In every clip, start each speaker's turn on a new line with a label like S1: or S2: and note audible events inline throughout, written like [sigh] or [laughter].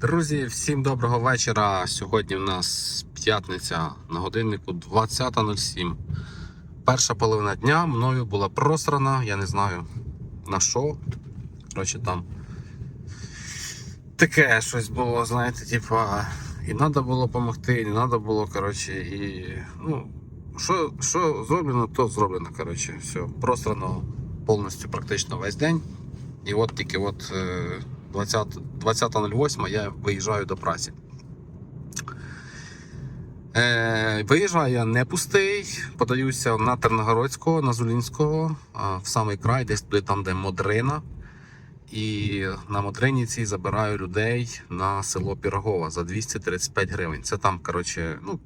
S1: Друзі, всім доброго вечора. Сьогодні в нас п'ятниця на годиннику 20.07. Перша половина дня мною була просрана, я не знаю на що. Коротше, там таке щось було, знаєте, типа, і треба було допомогти, і не треба було, коротше, і ну, що, що зроблено, то зроблено. Коротше, все, просрано повністю практично весь день. І от тільки от. е, 20 20.08 я виїжджаю до праці. Е, виїжджаю я не пустий, подаюся на Терногородського, на Зулінського, в самий край, десь туди там, де Модрина. І на Модрині цій забираю людей на село Пірогова за 235 гривень. Це там, коротше, ну,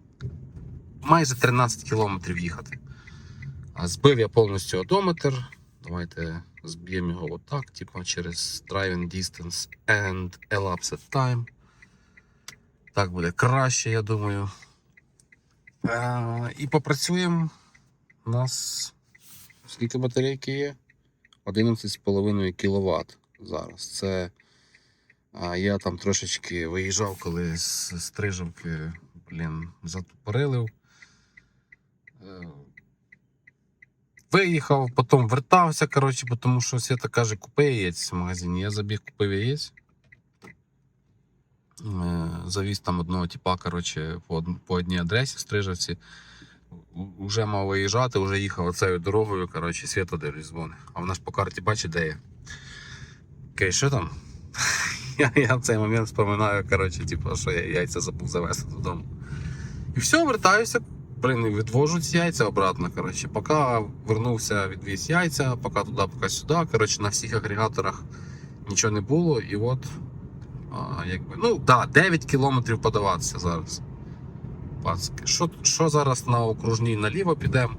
S1: майже 13 кілометрів їхати. Збив я повністю одометр. Давайте зб'ємо його отак, типу через driving distance and elapsed time. Так буде краще, я думаю. Е, і попрацюємо. У нас скільки батарейки є? 11,5 кВт зараз. Це а, я там трошечки виїжджав, коли з стрижавки, блін, затупорилив. Виїхав, потім вертався, коротше, тому що Свята каже, купи яєць в магазині. Я забіг, купив яєць. Е, Завіз там одного типа, коротше, по, одній адресі в Стрижавці. Уже мав виїжджати, вже їхав оцею дорогою, коротше, Свята дивлюсь дзвони. А вона ж по карті бачить, де я. Окей, що там? [laughs] Я, я в цей момент споминаю, коротше, типу, що я яйця забув завезти додому. І все, вертаюся, блин, і відвожу ці яйця обратно. Коротше, поки вернувся, відвіз яйця, поки туди, поки сюди. Коротше, на всіх агрегаторах нічого не було. І от, а, якби, ну да, 9 кілометрів подаватися зараз. Пацки. Що, що зараз на окружній наліво підемо,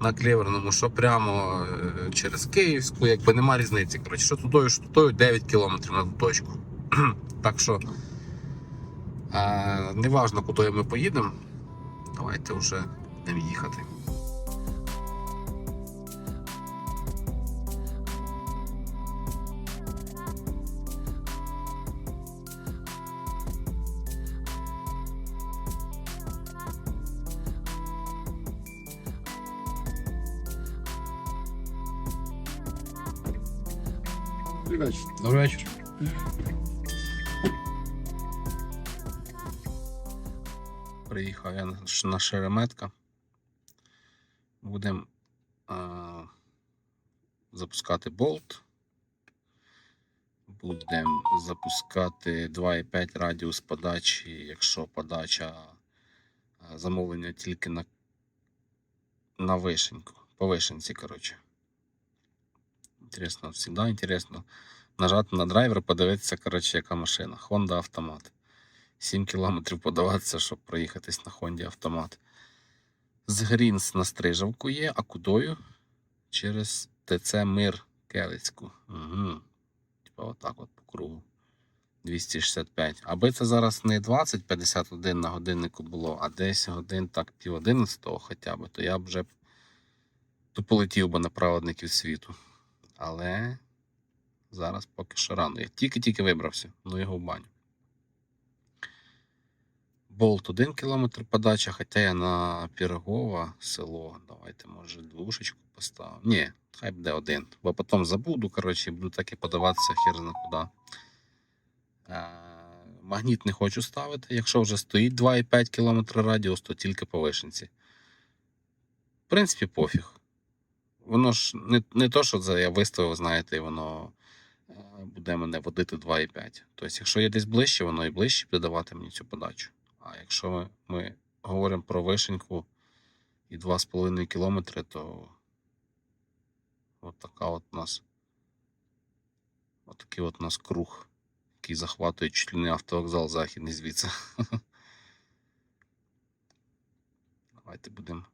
S1: на клеверному, що прямо е, через Київську, якби нема різниці. Коротше, що тудою, що тудою 9 кілометрів на ту точку. [clears throat] так що. Неважно, куди ми поїдемо. Давайте вже будемо їхати. Добрий вечір. Приїхав я на Шереметка. Будемо запускати болт. Будемо запускати 2,5 радіус подачі, якщо подача замовлення тільки на, на вишеньку. По вишенці, коротше. Інтересно, завжди інтересно нажати на драйвер, подивитися, коротше, яка машина. Honda автомат. 7 кілометрів подаватися, щоб проїхатись на Хонді автомат. З Грінс на Стрижавку є, а кудою? Через ТЦ Мир Келицьку. Угу. Типа отак от по кругу. 265. Аби це зараз не 20-51 на годиннику було, а десь годин так пів 11 хоча б, то я б вже то полетів би на праведників світу. Але зараз поки що рано. Я тільки-тільки вибрався, ну його в баню. Болт 1 км подача, хоча я на Пірогова село. Давайте, може, двушечку поставимо. Ні, хай буде один. Бо потім забуду, коротше, буду так і подаватися хер зна куди. Магніт не хочу ставити. Якщо вже стоїть 2,5 км радіус, то тільки по вишенці. В принципі, пофіг. Воно ж не, не то, що це я виставив, знаєте, і воно е, буде мене водити 2,5. Тобто, якщо є десь ближче, воно і ближче буде давати мені цю подачу. А якщо ми, ми говоримо про вишеньку і 2,5 кілометри, то от така от у нас от от у нас круг, який захватує чуть ли не автовокзал західний звідси. [laughs] Давайте будемо.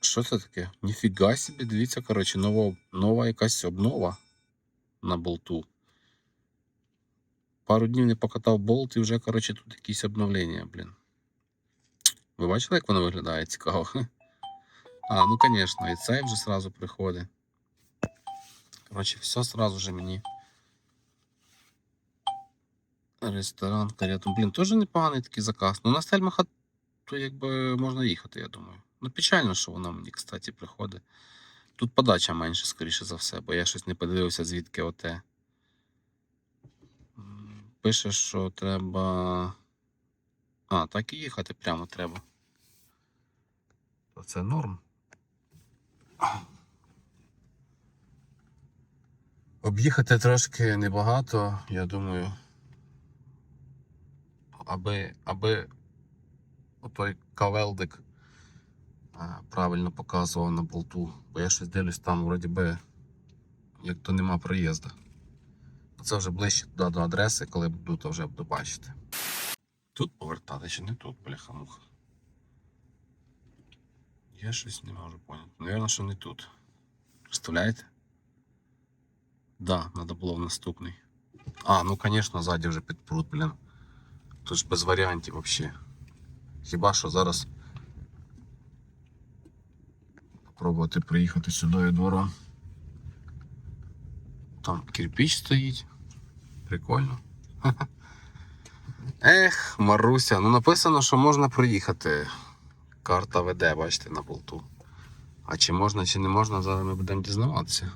S1: Що це таке? Ніфіга собі, дивіться, коротше, нова, нова якась обнова на болту. Пару днів не покатав болт і вже, коротше, тут якісь обновлення, блін. Ви бачили, як воно виглядає цікаво? [laughs] А, ну звісно, і цей вже сразу приходить. Коротше, все сразу же мені Ресторан Карету. Блін, теж непоганий такий заказ. Ну на Стельмаха то якби можна їхати, я думаю. Ну, печально, що вона мені, кстати, приходить. Тут подача менше, скоріше за все, бо я щось не подивився, звідки оте. Пише, що треба. А, так і їхати прямо треба. То це норм. Об'їхати трошки небагато, я думаю. Аби, аби отой кавелдик правильно показував на болту. Бо я щось дивлюсь там, вроді би, як то нема проїзду. Це вже ближче туди до адреси, коли буду, то вже буду бачити. Тут повертати чи не тут, бляха-муха. Я щось не можу поняти. Навірно, що не тут. Представляєте? Да, треба було в наступний. А, ну звісно, ззаді вже підпрут, блін. Тут ж без варіантів взагалі. Хіба що зараз спробувати приїхати сюди двором. Там кирпич стоїть. Прикольно. [laughs] Ех, Маруся, ну написано, що можна проїхати. Карта веде, бачите, на болту. А чи можна, чи не можна, зараз ми будемо дізнаватися.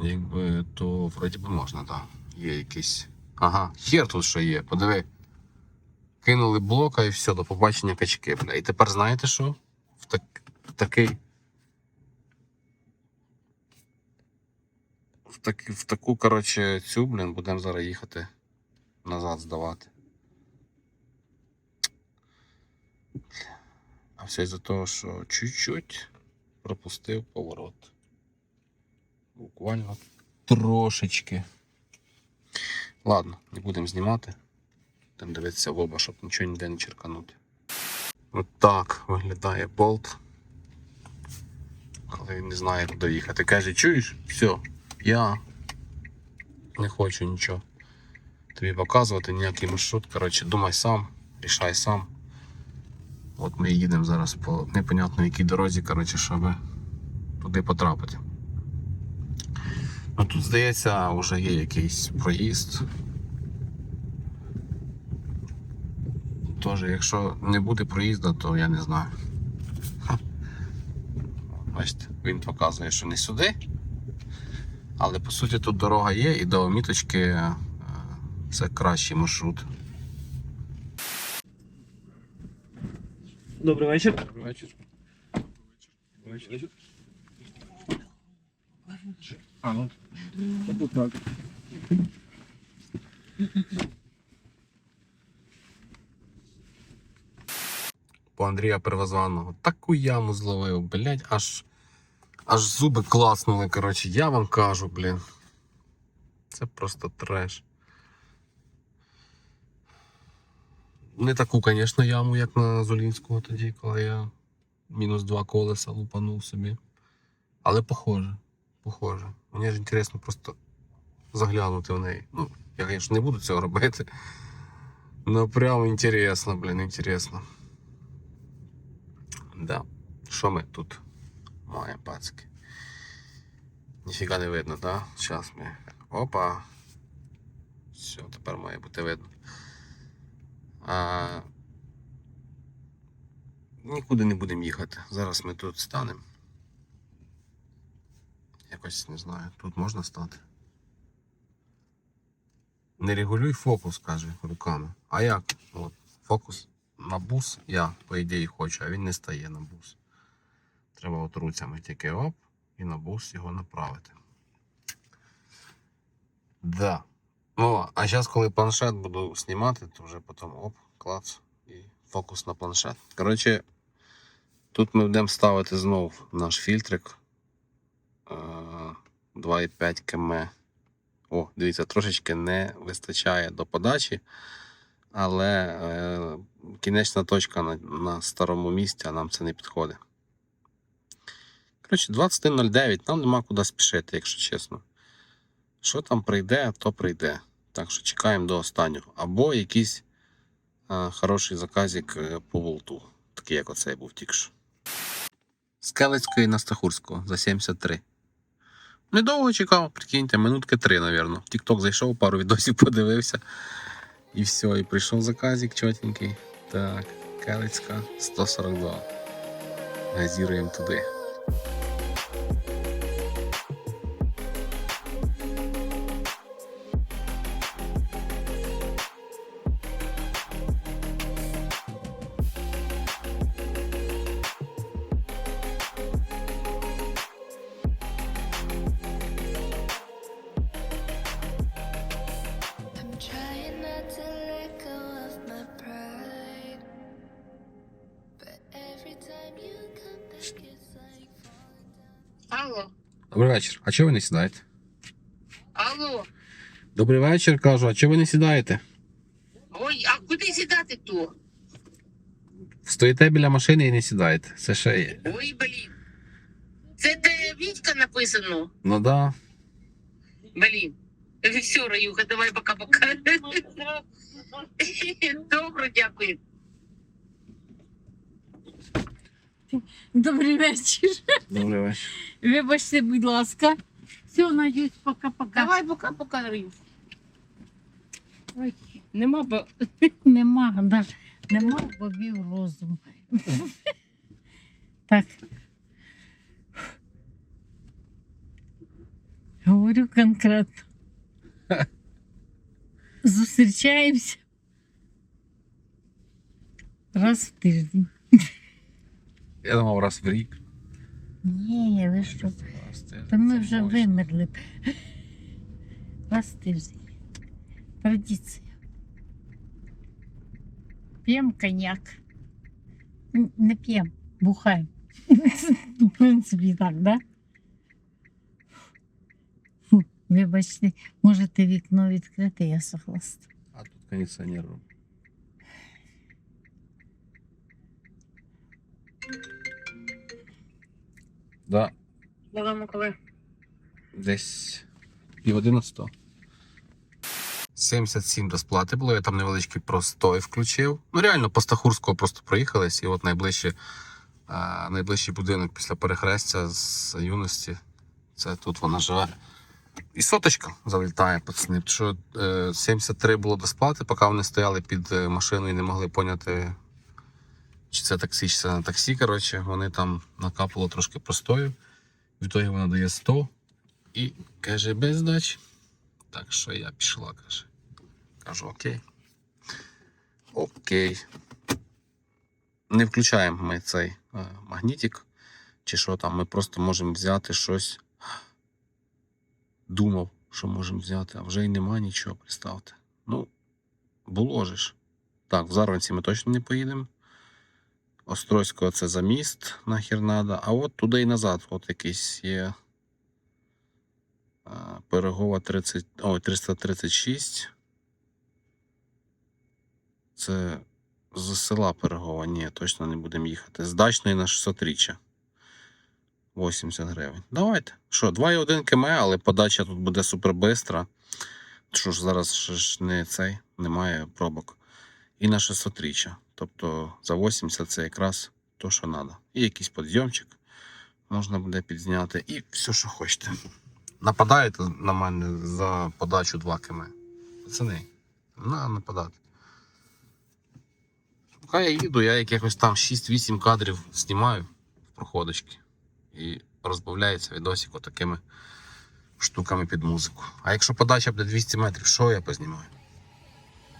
S1: Якби то вроді би можна, так. Є якийсь. Ага, хер тут що є, подиви. Кинули блока і все, до побачення качки. І тепер знаєте що? В, так, в такий. В, так, в таку, коротше, цю, блін, будемо зараз їхати назад здавати. А все із-за того, що чуть-чуть пропустив поворот. Буквально трошечки. Ладно, не будемо знімати. Будемо дивитися в оба, щоб нічого ніде не черканути. От так виглядає болт. Він не знає, куди їхати. Каже, чуєш? Все, я не хочу нічого тобі показувати, ніякий маршрут. Коротше, думай сам, рішай сам. От ми їдемо зараз по непонятно якій дорозі, коротше, щоб туди потрапити. Ну тут, здається, вже є якийсь проїзд. Тож, якщо не буде проїзду, то я не знаю. Бачите, він показує, що не сюди. Але по суті тут дорога є і до міточки е, це кращий маршрут.
S2: Добрий вечір.
S1: Добрий вечір.
S2: Добрий Вечір. А, ну. Тут так.
S1: По Андрія Первозваного. Таку яму зловив, блять, аж аж зуби класнули. Коротше, я вам кажу, блін. Це просто треш. Не таку, звісно, яму, як на Золінського тоді, коли я мінус два колеса лупанув собі. Але похоже. Похоже. Мені ж інтересно просто заглянути в неї. Ну, я, звісно, не буду цього робити. Ну прям інтересно, блін, інтересно. Да. Що ми тут маємо, пацки? Ніфіга не видно, так? Да? Зараз ми. Опа. Все, тепер має бути видно. А... Нікуди не будемо їхати. Зараз ми тут станемо. Якось не знаю, тут можна стати. Не регулюй фокус, каже руками. А як? От, фокус на бус я, по ідеї, хочу, а він не стає на бус. Треба от руцями тільки оп і на бус його направити. Да. Ну, а зараз, коли планшет буду знімати, то вже потім оп, клац і фокус на планшет. Коротше, тут ми будемо ставити знов наш фільтрик е, 2,5 км. О, дивіться, трошечки не вистачає до подачі, але е, кінечна точка на, на старому місці, а нам це не підходить. Коротше, 21.09, нам нема куди спішити, якщо чесно. Що там прийде, то прийде. Так що чекаємо до останнього. Або якийсь е, хороший заказик е, по волту, такий як оцей був що. З Келицької на Стахурського за 73. Недовго чекав, прикиньте, минутки три. В TikTok зайшов, пару відосів [laughs] подивився. І все, і прийшов заказик чотенький. Так, Келицька 142. Газіруємо туди. А чого ви не сідаєте?
S3: алло.
S1: Добрий вечір, кажу, а чого ви не сідаєте?
S3: Ой, а куди сідати то?
S1: Стоїте біля машини і не сідаєте. Це ще є.
S3: Ой, блін. Це де Вітька написано?
S1: Ну да.
S3: Блін. Все, Раюха, давай пока-пока. [laughs] Добре, дякую.
S4: Добрий вечір.
S1: Добрий вечір.
S4: Вибачте, будь ласка. Все, надіюсь, пока-пока.
S3: Давай пока-пока.
S4: Ой,
S3: Нема бо. [laughs]
S4: Нема, да, нема бобів розуму. [laughs] так. Говорю конкретно. [laughs] Зустрічаємося раз в тиждень.
S1: Я думав раз в рік.
S4: Ні, ви що?
S1: Раз в тиждень,
S4: Та ми
S1: це
S4: вже
S1: мощно.
S4: вимерли. б. Раз в тиждень. Традиція. П'ємо коньяк. Н- Не п'ємо, бухаємо. [laughs] В принципі, так, да? Фу, Вибачте, можете вікно відкрити, я согласна.
S1: А тут кондиціонер. Да,
S3: Додому коли?
S1: десь пів одинадцятого. 77 до сплати було, я там невеличкий простой включив. Ну реально, по Стахурського просто проїхались, і от найближчий, а, найближчий будинок після перехрестя з юності. Це тут вона живе. І соточка залітає, пацани. Тому Що е, 73 було до сплати, поки вони стояли під е, машиною і не могли поняти, чи це таксі, чи це не таксі. Коротше, вони там накапало трошки простою. В ітогі вона дає 100 і каже, без здачі. Так що я пішла, каже. Кажу, окей. Окей. Не включаємо ми цей е, магнітик, чи що там, ми просто можемо взяти щось. Думав, що можемо взяти, а вже й нема нічого, представте. Ну, було же ж. Так, в Зарванці ми точно не поїдемо. Острозького це за міст, нахер надо. А от туди і назад, от якийсь є. а, Пирогова 30, ой, 336. Це з села Пирогова. Ні, точно не будемо їхати. З дачної на 600 річчя. 80 гривень. Давайте. Що, 2,1 км, але подача тут буде супер бистра. Що ж зараз ж не цей, немає пробок. І на 600 річчя. Тобто за 80 це якраз то, що треба. І якийсь підйомчик можна буде підзняти. І все, що хочете. Нападаєте на мене за подачу 2 км. Пацани, на нападати. Поки я їду, я якихось там 6-8 кадрів знімаю в проходочки. І розбавляється відосик отакими штуками під музику. А якщо подача буде 200 метрів, що я познімаю?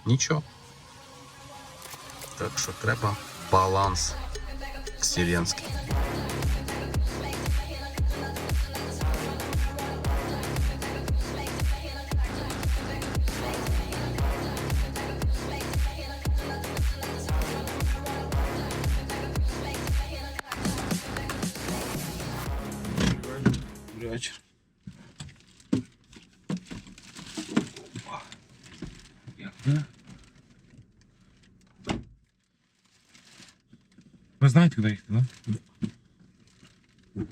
S1: Нічого. Так що треба баланс вселенський. Вечір.
S2: Куди да? [laughs]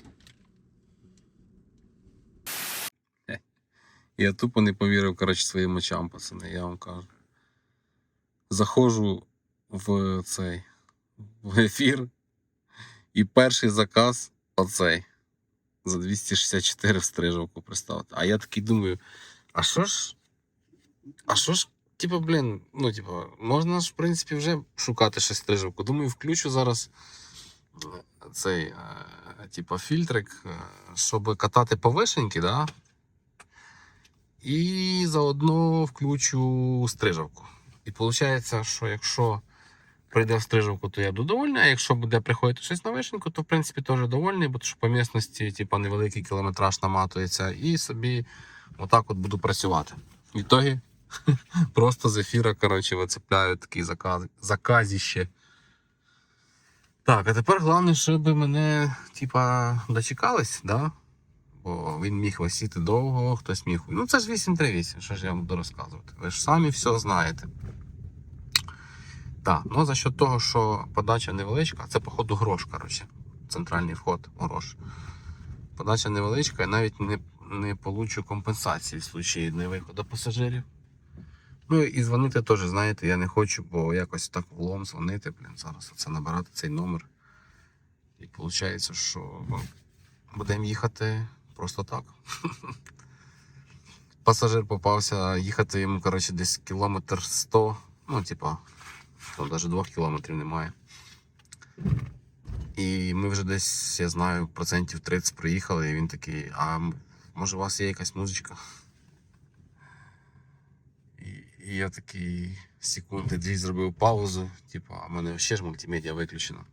S1: Я тупо не повірив, коротше, своїм очам, пацани, я вам кажу. Заходжу в цей в ефір, і перший заказ оцей. за 264 в стрижавку приставити. А я такий думаю, а що ж? А що ж, типу, блін, ну, типу, можна ж, в принципі, вже шукати щось стрижавку. Думаю, включу зараз цей, е, типу, фільтрик, е, щоб катати по вишеньки, да? І заодно включу стрижавку. І виходить, що якщо прийде в стрижавку, то я буду довольний, а якщо буде приходити щось на вишеньку, то в принципі теж довольний, бо що по місності, типу, невеликий кілометраж наматується, і собі отак от буду працювати. В ітогі [laughs] просто з ефіра, коротше, вицепляю такий заказ, заказіще. Так, а тепер головне, щоб мене, типа, дочекались, да? Бо він міг висіти довго, хтось міг. Ну це ж 838, що ж я вам буду розказувати. Ви ж самі все знаєте. Так, ну за счет того, що подача невеличка, це, походу, грош, коротше. Центральний вход, грош. Подача невеличка, і навіть не, не получу компенсації в случаї невиходу пасажирів. Ну і дзвонити теж, знаєте, я не хочу, бо якось так влом дзвонити, блін, зараз оце набирати цей номер. І виходить, що будемо їхати просто так. [laughs] Пасажир попався, їхати йому, коротше, десь кілометр 100, ну, типа, навіть 2 кілометрів немає. І ми вже десь, я знаю, процентів 30 приїхали, і він такий, а може у вас є якась музичка? І, і я такий секунди дві зробив паузу, типу, а в мене ще ж мультимедіа виключена.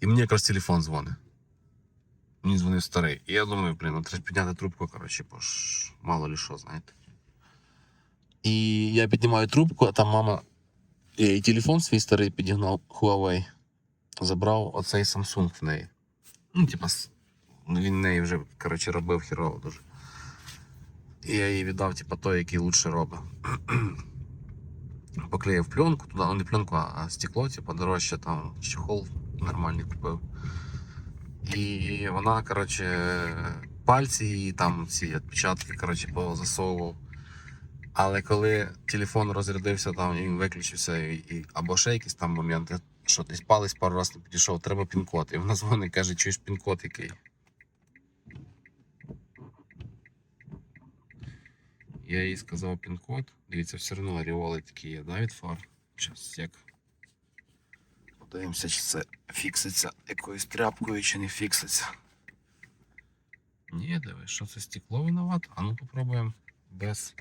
S1: І мені якраз телефон дзвонить. Мені дзвонив старий. І я думаю, блін, ну треба підняти трубку, коротше, бо ж мало ли що, знаєте. І я піднімаю трубку, а там мама. Їй телефон свій старий підігнав Huawei. Забрав оцей Samsung в неї. Ну, типа, він в неї вже, коротше, робив хірово дуже. І я їй віддав, типа, той, який лучше робить. [clears throat] Поклеїв пленку туди, ну не пленку, а стекло, типа, дорожче там чехол нормальний купив. І вона, коротше, пальці її там ці відпечатки, коротше, позасовував. Але коли телефон розрядився там і він виключився, і, і, або ще якісь там моменти, що десь палець пару разів не підійшов, треба пін-код. І вона дзвонить, каже, чуєш пін-код який. Я їй сказав пін-код. Дивіться, все одно оріоли такі є, да, від фар. Зараз як. Подивимося, чи це фікситься якоюсь тряпкою, чи не фікситься. Ні, диви, що це стекло виноват? А ну попробуємо без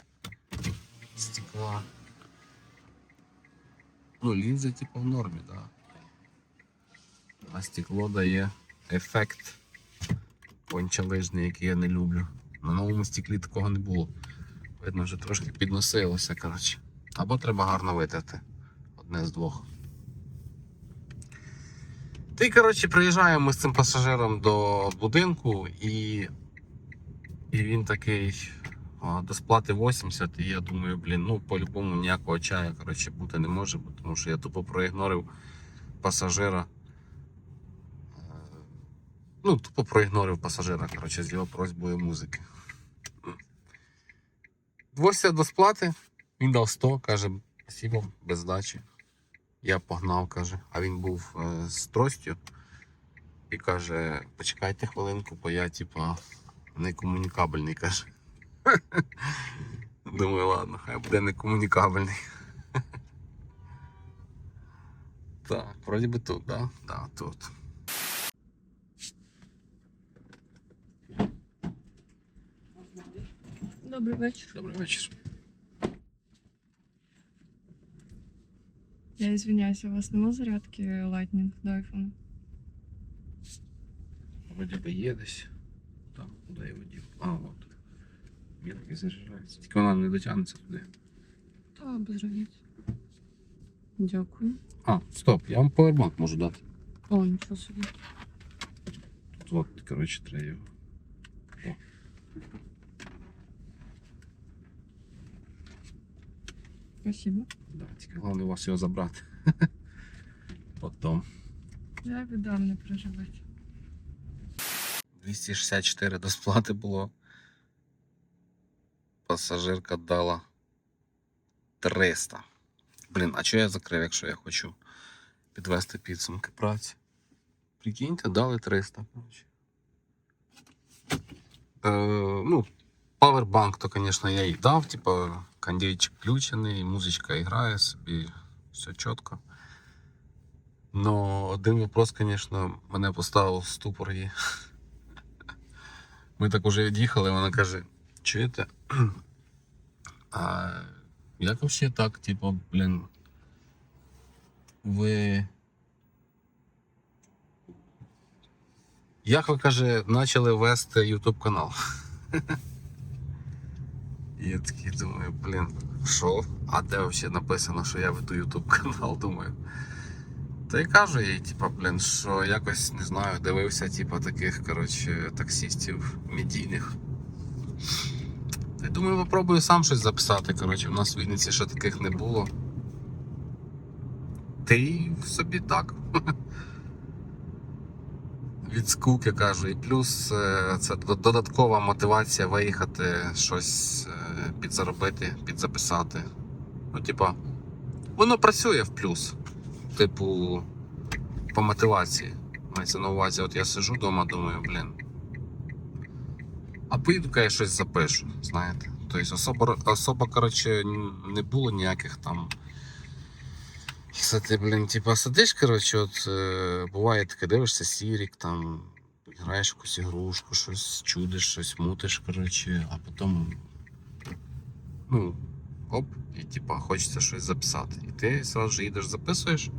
S1: стекла. Ну, лінза типу в нормі, так. Да. А стекло дає ефект пончалижний, який я не люблю. На новому стеклі такого не було. Видно, вже трошки підносилося, коротше. Або треба гарно витерти. Одне з двох. Ти, коротше, приїжджаємо з цим пасажиром до будинку і, і він такий. До сплати 80, і я думаю, блін, ну по-любому ніякого чаю коротше, бути не може, тому що я тупо проігнорив пасажира. Е, Ну, тупо проігнорив пасажира, коротше, з його просьбою музики. 80 до сплати, він дав 100, каже, спасибо, без здачі. Я погнав, каже, а він був е, з тростю і каже: почекайте хвилинку, бо я, типа, некомунікабельний, каже. [laughs] Думаю, ладно, хай буде некомунікабельний. [laughs] Так, вроді би тут, да? Да, тут.
S5: Добрий вечір.
S1: Добрий вечір.
S5: Я извиняюсь, у вас нема зарядки Lightning до айфону?
S1: Вроді би є десь. Так, куди я водів? А, от. Мілки заряджається. Тільки вона не дотягнеться туди.
S5: Та без разниці. Дякую.
S1: А, стоп, я вам повербанк можу дати.
S5: О, нічого собі.
S1: Тут, от, коротше, треба його.
S5: Спасибо.
S1: Да, тільки головне у вас його забрати. [laughs] Потом.
S5: Я віддам, не переживайте.
S1: 264 до сплати було. Пасажирка дала 300. Блін, а чого я закрив, якщо я хочу підвести підсумки праці? Прикиньте, дали 300. Е, ну, павербанк, то, звісно, я їй дав, типу, кондейчик включений, музичка грає собі, все чітко. Но один вопрос, звісно, мене поставив в ступор. І... Ми так уже від'їхали, вона каже, чуєте? А як вообще так, типу, блін, ви. Як ви каже, почали вести YouTube канал? [laughs] І я такий думаю, блін, що? А де взагалі написано, що я веду YouTube канал, [laughs] думаю. Та й кажу їй, типа, блін, що якось не знаю, дивився, типа, таких, коротше, таксістів медійних. Та думаю, попробую сам щось записати. Коротше, в нас в Вінниці ще таких не було. Ти собі так. [laughs] Від скуки кажу. І плюс е, це додаткова мотивація виїхати, щось е, підзаробити, підзаписати. Ну, типа, воно працює в плюс. Типу, по мотивації. Мається на увазі, от я сижу вдома, думаю, блін. А поїду-ка я щось запишу, знаєте. Тобто особо, особо коротше, не було ніяких там. Це ти, блін, типа сидиш, коротше, от е, буває таке, дивишся сірік, там, граєш якусь ігрушку, щось чудиш, щось мутиш, коротше, а потім. Ну, оп, і типа хочеться щось записати. І ти зразу ж їдеш, записуєш.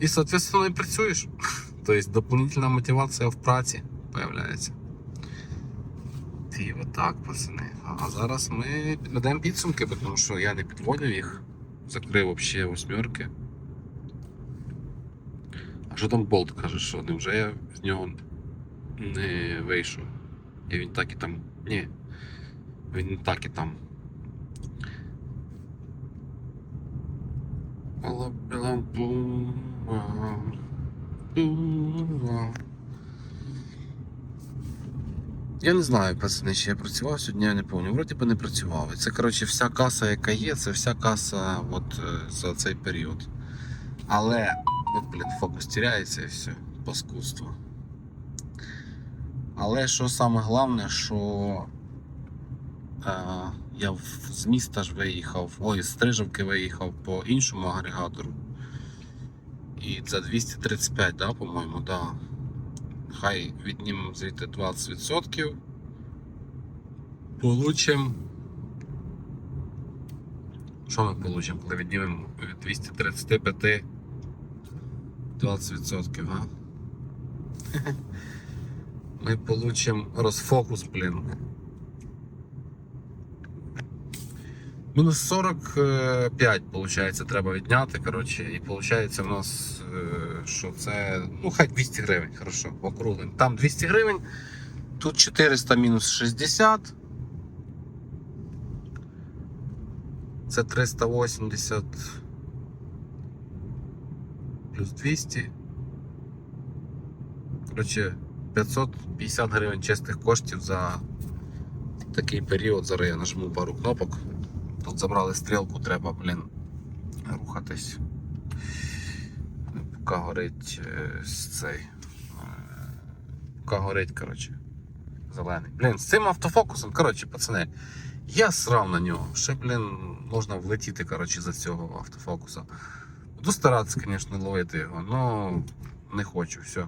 S1: І, соответственно, і працюєш. [laughs] Тобто дополнительна мотивація в праці появляється. І отак, пацани. А зараз ми підведемо підсумки, тому що я не підводив їх. Закрив взагалі восьмерки. А що там болт каже, що невже я з нього не вийшов? І він так і там. Ні. Він не так і там. Я не знаю, пацани, чи я працював сьогодні, я не пам'ятаю. Вроді би не працював. Це, коротше, вся каса, яка є, це вся каса от, е, за цей період. Але, от, блін, фокус тіряється і все, паскудство. Але що саме головне, що е, я з міста ж виїхав, ой, з Стрижавки виїхав по іншому агрегатору. І це 235, да, по-моєму, да. Хай віднімемо звідти 20%. получимо. Що ми получимо, коли віднімемо від 235 20%, га? Ми получимо розфокус, блін. Мінус 45, виходить, треба відняти. Коротше, і виходить у нас, е, що це. Ну, хай 200 гривень, хорошо, округлим. Там 200 гривень, тут 400 мінус 60. Це 380 плюс 200. Коротше, 550 гривень чистих коштів за такий період. Зараз я нажму пару кнопок. Тут забрали стрілку, треба, блін, рухатись. Поки горить е, цей. е, Поки горить, коротше. Зелений. Блін, з цим автофокусом, коротше, пацани, я срав на нього. Ще, блін, можна влетіти, коротше, за цього автофокуса. Буду старатися, звісно, ловити його, але не хочу, все.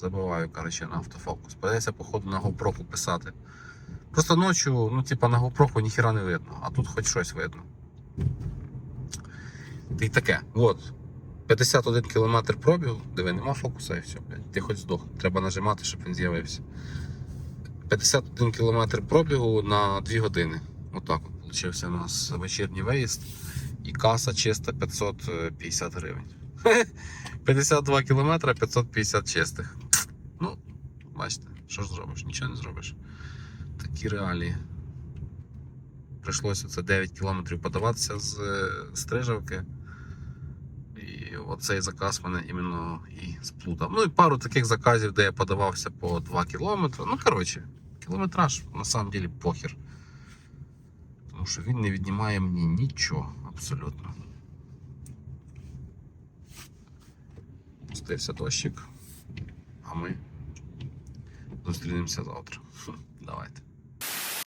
S1: Забиваю, коротше, на автофокус. Придеться, походу, на GoPro писати. Просто ночі, ну, типа, на GoPro ніхіра не видно, а тут хоч щось видно. Й таке. От. 51 км пробігу, диви, нема фокуса і все. Ти хоч здох. Треба нажимати, щоб він з'явився. 51 км пробігу на 2 години. Отак от получився у нас вечірній виїзд. І каса чиста 550 гривень. 52 км 550 чистих. Ну, бачите, що ж зробиш? Нічого не зробиш. Такі реалії. Прийшлося це 9 кілометрів подаватися з е, Стрижавки. І оцей заказ мене іменно і сплутав. Ну і пару таких заказів, де я подавався по 2 кілометри. Ну, коротше, кілометраж на самом деле похер. Тому що він не віднімає мені нічого абсолютно. Пустився дощик, а ми зустрінемося завтра. [laughs] Давайте.